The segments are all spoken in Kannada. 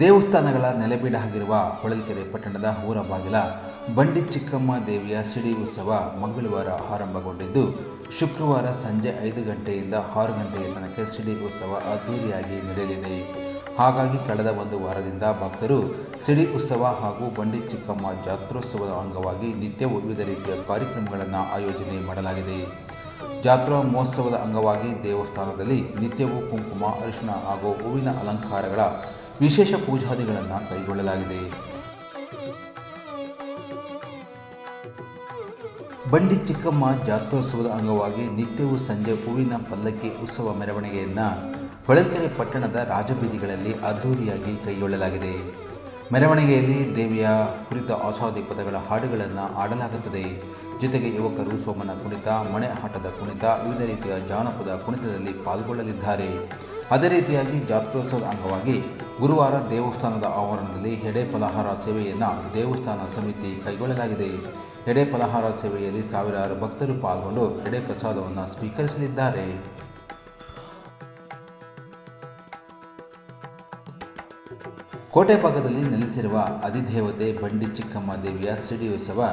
ದೇವಸ್ಥಾನಗಳ ನೆಲೆಬೀಡಾಗಿರುವ ಹೊಳಲ್ಕೆರೆ ಪಟ್ಟಣದ ಊರಬಾಗಿಲ ಬಂಡಿ ಚಿಕ್ಕಮ್ಮ ದೇವಿಯ ಸಿಡಿ ಉತ್ಸವ ಮಂಗಳವಾರ ಆರಂಭಗೊಂಡಿದ್ದು, ಶುಕ್ರವಾರ ಸಂಜೆ ಐದು ಗಂಟೆಯಿಂದ ಆರು ಗಂಟೆಯ ತನಕ ಸಿಡಿ ಉತ್ಸವ ಅದ್ದೂರಿಯಾಗಿ ನಡೆಯಲಿದೆ. ಹಾಗಾಗಿ ಕಳೆದ ಒಂದು ವಾರದಿಂದ ಭಕ್ತರು ಸಿಡಿ ಉತ್ಸವ ಹಾಗೂ ಬಂಡಿ ಚಿಕ್ಕಮ್ಮ ಜಾತ್ರೋತ್ಸವದ ಅಂಗವಾಗಿ ನಿತ್ಯವೂ ವಿವಿಧ ರೀತಿಯ ಕಾರ್ಯಕ್ರಮಗಳನ್ನು ಆಯೋಜನೆ ಮಾಡಲಾಗಿದೆ. ಜಾತ್ರಾ ಮಹೋತ್ಸವದ ಅಂಗವಾಗಿ ದೇವಸ್ಥಾನದಲ್ಲಿ ನಿತ್ಯವೂ ಕುಂಕುಮ, ಅರಿಶಿಣ ಹಾಗೂ ಹೂವಿನ ಅಲಂಕಾರಗಳ ವಿಶೇಷ ಪೂಜಾದಿಗಳನ್ನು ಕೈಗೊಳ್ಳಲಾಗಿದೆ. ಬಂಡಿ ಚಿಕ್ಕಮ್ಮ ಜಾತ್ರೋತ್ಸವದ ಅಂಗವಾಗಿ ನಿತ್ಯವೂ ಸಂಜೆ ಹೂವಿನ ಪಲ್ಲಕ್ಕಿ ಉತ್ಸವ ಮೆರವಣಿಗೆಯನ್ನು ಹೊಳಲ್ಕೆರೆ ಪಟ್ಟಣದ ರಾಜಬೀದಿಗಳಲ್ಲಿ ಅದ್ಧೂರಿಯಾಗಿ ಕೈಗೊಳ್ಳಲಾಗಿದೆ. ಮೆರವಣಿಗೆಯಲ್ಲಿ ದೇವಿಯ ಕುರಿತ ಆಸಾದಿ ಪದಗಳ ಹಾಡುಗಳನ್ನು ಆಡಲಾಗುತ್ತದೆ ಜೊತೆಗೆ ಯುವಕರು ಸೋಮನ ಕುಣಿತ, ಮಣೆ ಆಟದ ಕುಣಿತ, ವಿವಿಧ ರೀತಿಯ ಜಾನಪದ ಕುಣಿತದಲ್ಲಿ ಪಾಲ್ಗೊಳ್ಳಲಿದ್ದಾರೆ. ಅದೇ ರೀತಿಯಾಗಿ ಜಾತ್ರೋತ್ಸವದ ಅಂಗವಾಗಿ ಗುರುವಾರ ದೇವಸ್ಥಾನದ ಆವರಣದಲ್ಲಿ ಎಡೆ ಫಲಹಾರ ಸೇವೆಯನ್ನು ದೇವಸ್ಥಾನ ಸಮಿತಿ ಕೈಗೊಳ್ಳಲಾಗಿದೆ. ಎಡೆ ಫಲಹಾರ ಸೇವೆಯಲ್ಲಿ ಸಾವಿರಾರು ಭಕ್ತರು ಪಾಲ್ಗೊಂಡು ಎಡೆ ಪ್ರಸಾದವನ್ನು ಸ್ವೀಕರಿಸಲಿದ್ದಾರೆ. ಕೋಟೆ ಭಾಗದಲ್ಲಿ ನೆಲೆಸಿರುವ ಅಧಿದೇವತೆ ಬಂಡಿ ಚಿಕ್ಕಮ್ಮ ದೇವಿಯ ಸಿಡಿಯುತ್ಸವ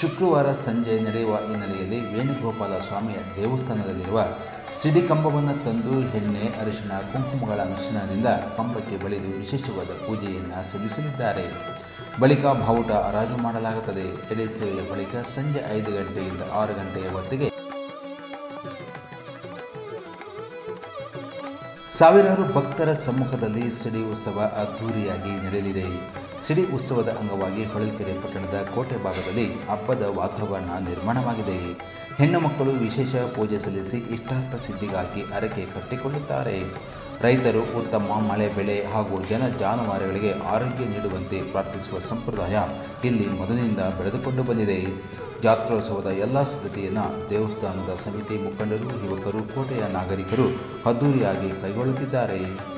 ಶುಕ್ರವಾರ ಸಂಜೆ ನಡೆಯುವ ಹಿನ್ನೆಲೆಯಲ್ಲಿ ವೇಣುಗೋಪಾಲ ಸ್ವಾಮಿಯ ದೇವಸ್ಥಾನದಲ್ಲಿರುವ ಸಿಡಿ ಕಂಬವನ್ನು ತಂದು ಎಣ್ಣೆ, ಅರಿಶಿಣ, ಕುಂಕುಮಗಳ ಮಿಶ್ರಣದಿಂದ ಕಂಬಕ್ಕೆ ಬಳಿದು ವಿಶೇಷವಾದ ಪೂಜೆಯನ್ನು ಸಲ್ಲಿಸಲಿದ್ದಾರೆ. ಬಳಿಕ ಬಾವುಟ ಹರಾಜು ಮಾಡಲಾಗುತ್ತದೆ. ಎಡೆ ಸೇವೆಯ ಬಳಿಕ ಸಂಜೆ ಐದು ಗಂಟೆಯಿಂದ ಆರು ಗಂಟೆಯ ಹೊತ್ತಿಗೆ ಸಾವಿರಾರು ಭಕ್ತರ ಸಮ್ಮುಖದಲ್ಲಿ ಸಿಡಿ ಉತ್ಸವ ಅದ್ಧೂರಿಯಾಗಿ ನಡೆಯಲಿದೆ. ಸಿಡಿ ಉತ್ಸವದ ಅಂಗವಾಗಿ ಹೊಳಲ್ಕೆರೆ ಪಟ್ಟಣದ ಕೋಟೆ ಭಾಗದಲ್ಲಿ ಹಬ್ಬದ ವಾತಾವರಣ ನಿರ್ಮಾಣವಾಗಿದೆ. ಹೆಣ್ಣು ಮಕ್ಕಳು ವಿಶೇಷ ಪೂಜೆ ಸಲ್ಲಿಸಿ ಇಷ್ಟಾರ್ಥ ಸಿದ್ಧಿಗಾಗಿ ಅರಕೆ ಕಟ್ಟಿಕೊಳ್ಳುತ್ತಾರೆ. ರೈತರು ಉತ್ತಮ ಮಳೆ, ಬೆಳೆ ಹಾಗೂ ಜನ ಜಾನುವಾರುಗಳಿಗೆ ಆರೋಗ್ಯ ನೀಡುವಂತೆ ಪ್ರಾರ್ಥಿಸುವ ಸಂಪ್ರದಾಯ ಇಲ್ಲಿ ಮೊದಲಿನಿಂದ ಬೆಳೆದುಕೊಂಡು ಬಂದಿದೆ. ಜಾತ್ರೋತ್ಸವದ ಎಲ್ಲ ಸಿದ್ಧತೆಯನ್ನು ದೇವಸ್ಥಾನದ ಸಮಿತಿ ಮುಖಂಡರು, ಯುವಕರು, ಕೋಟೆಯ ನಾಗರಿಕರು ಅದ್ದೂರಿಯಾಗಿ ಕೈಗೊಳ್ಳುತ್ತಿದ್ದಾರೆ.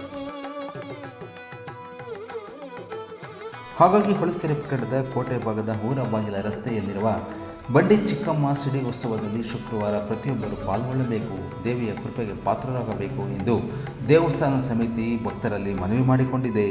ಹಾಗಾಗಿ ಹೊಳಲ್ಕೆರೆ ಪಟ್ಟಣದ ಕೋಟೆ ಭಾಗದ ಹೂರಬಾಗಿಲ ರಸ್ತೆಯಲ್ಲಿರುವ ಬಂಡಿ ಚಿಕ್ಕಮ್ಮ ಸಿಡಿ ಉತ್ಸವದಲ್ಲಿ ಶುಕ್ರವಾರ ಪ್ರತಿಯೊಬ್ಬರು ಪಾಲ್ಗೊಳ್ಳಬೇಕು. ದೇವಿಯ ಕೃಪೆಗೆ ಪಾತ್ರರಾಗಬೇಕು ಎಂದು ದೇವಸ್ಥಾನ ಸಮಿತಿ ಭಕ್ತರಲ್ಲಿ ಮನವಿ ಮಾಡಿಕೊಂಡಿದೆ.